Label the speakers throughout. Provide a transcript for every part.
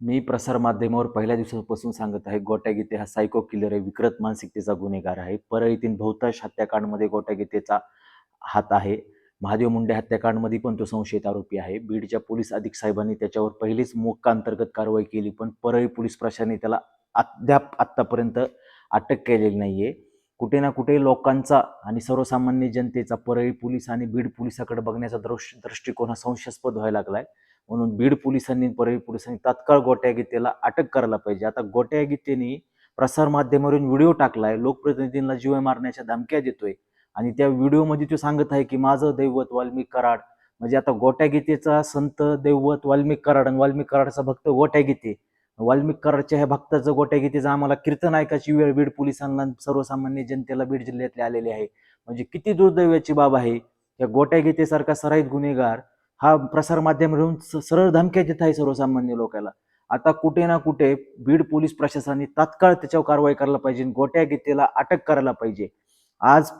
Speaker 1: मी प्रसारमाध्यमावर पहिल्या दिवसापासून सांगत आहे गोट्या गीते हा सायको किलर आहे विकृत मानसिकतेचा गुन्हेगार आहे. परळीतील बहुतांश हत्याकांडमध्ये गोट्या गीतेचा हात आहे. महादेव मुंडे हत्याकांडमध्ये पण तो संशयित आरोपी आहे. बीडच्या पोलीस अधीक्षक साहेबांनी त्याच्यावर पहिलीच मोक्का अंतर्गत कारवाई केली पण परळी पोलीस प्रशासनाने त्याला अद्याप आत्तापर्यंत अटक केलेली नाहीये. कुठे ना कुठे लोकांचा आणि सर्वसामान्य जनतेचा परळी पोलीस आणि बीड पोलिसाकडे बघण्याचा दृष्ट दृष्टिकोन हा संशयास्पद व्हायला लागलाय. म्हणून बीड पोलिसांनी परळी पोलिसांनी तात्काळ गोट्या गीतेला अटक करायला पाहिजे. आता गोट्यागीतेने प्रसारमाध्यमावरून व्हिडिओ टाकलाय लोकप्रतिनिधींना जीव मारण्याच्या धमक्या देतोय. आणि त्या व्हिडिओमध्ये तो सांगत आहे की माझं दैवत वाल्मिक कराड. म्हणजे आता गोट्या गीतेचा संत दैवत वाल्मिक कराड आणि वाल्मिक कराडचा भक्त गोट्या गीते. वाल्मिक कराडच्या ह्या भक्ताचं गोट्यागीतेचं आम्हाला कीर्तन ऐकायची वेळ बीड पोलिसांना सर्वसामान्य जनतेला बीड जिल्ह्यातले आलेले आहे. म्हणजे किती दुर्दैवाची बाब आहे. या गोट्या गीतेसारखा सराईत गुन्हेगार हा प्रसार माध्यमावरून सरळ धमक्या देत आहे सर्वसामान्य लोकांना आता कुठे ना कुठे बीड पोलीस प्रशासनाने तात्काळ त्याच्यावर कारवाई करायला पाहिजे गोट्या गीतेला अटक करायला पाहिजे. आज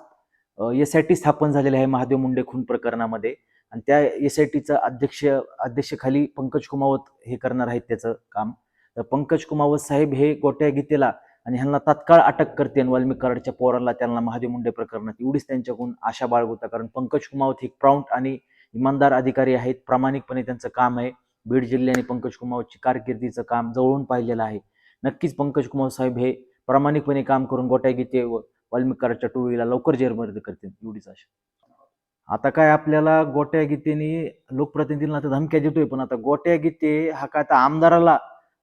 Speaker 1: एस आय टी स्थापन झालेले आहे महादेव मुंडे खून प्रकरणामध्ये आणि त्या एस आय टीचा अध्यक्ष अध्यक्षखाली पंकज कुमावत हे करणार आहेत त्याचं काम. तर पंकज कुमावत साहेब हे गोट्या गीतेला आणि ह्यांना तात्काळ अटक करते वाल्मिक कराडच्या पोराला त्यांना महादेव मुंडे प्रकरणात एवढीच त्यांच्याकडून आशा बाळगवता कारण पंकज कुमावत हे प्राऊंट आणि इमानदार अधिकारी आहेत प्रामाणिकपणे त्यांचं काम आहे. बीड जिल्ह्याने पंकज कुमारची कारकिर्दीचं काम जवळून पाहिलेलं आहे. नक्कीच पंकज कुमार साहेब हे प्रामाणिकपणे काम करून गोट्या गीते व वाल्मिकाराच्या टोळीला लवकर जेरमर्द करतील एवढीच आशा. आता काय आपल्याला गोट्या गीतेने लोकप्रतिनिधींना तर धमक्या देतोय पण आता गोट्या गीते हा काय आता आमदाराला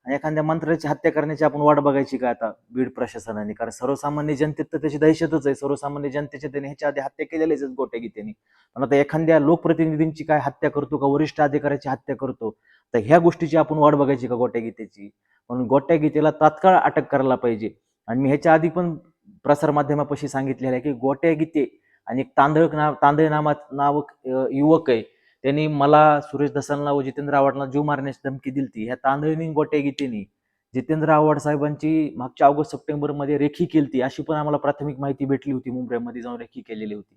Speaker 1: आणि एखाद्या मंत्र्याची हत्या करण्याची आपण वाट बघायची का आता? बीड प्रशासनाने. कारण सर्वसामान्य जनतेत तर त्याची दहशतच आहे. सर्वसामान्य जनतेच्या त्याने ह्याच्या आधी हत्या केलेल्याच आहेत गोट्या गीतेने पण आता एखाद्या लोकप्रतिनिधींची काय हत्या करतो का? वरिष्ठ अधिकाऱ्याची हत्या करतो? तर ह्या गोष्टीची आपण वाट बघायची का गोट्या गीतेची म्हणून गोट्या गीतेला तात्काळ अटक करायला पाहिजे. आणि मी ह्याच्या आधी पण प्रसारमाध्यमापाशी सांगितलेलं आहे की गोट्या गीते आणि एक तांदळ नाव तांदळ नामात नावक युवक आहे. त्यांनी मला सुरेश दसालला व जितेंद्र आव्हाडला जीव मारण्याची धमकी दिली ह्या तांदळनी गोटे गीतेनी जितेंद्र आव्हाड साहेबांची मागच्या ऑगस्ट सप्टेंबरमध्ये रेखी केली अशी पण आम्हाला प्राथमिक माहिती भेटली होती. मुंबईमध्ये जाऊन रेखी केलेली होती.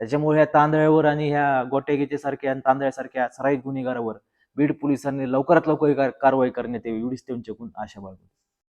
Speaker 1: त्याच्यामुळे ह्या तांदळावर आणि ह्या गोट्या गीतेसारख्या आणि तांदळासारख्या सराईत गुन्हेगारावर बीड पोलिसांनी लवकरात लवकर कारवाई करण्यात यावी एवढीच त्यांच्याकडून आशा बाळगतो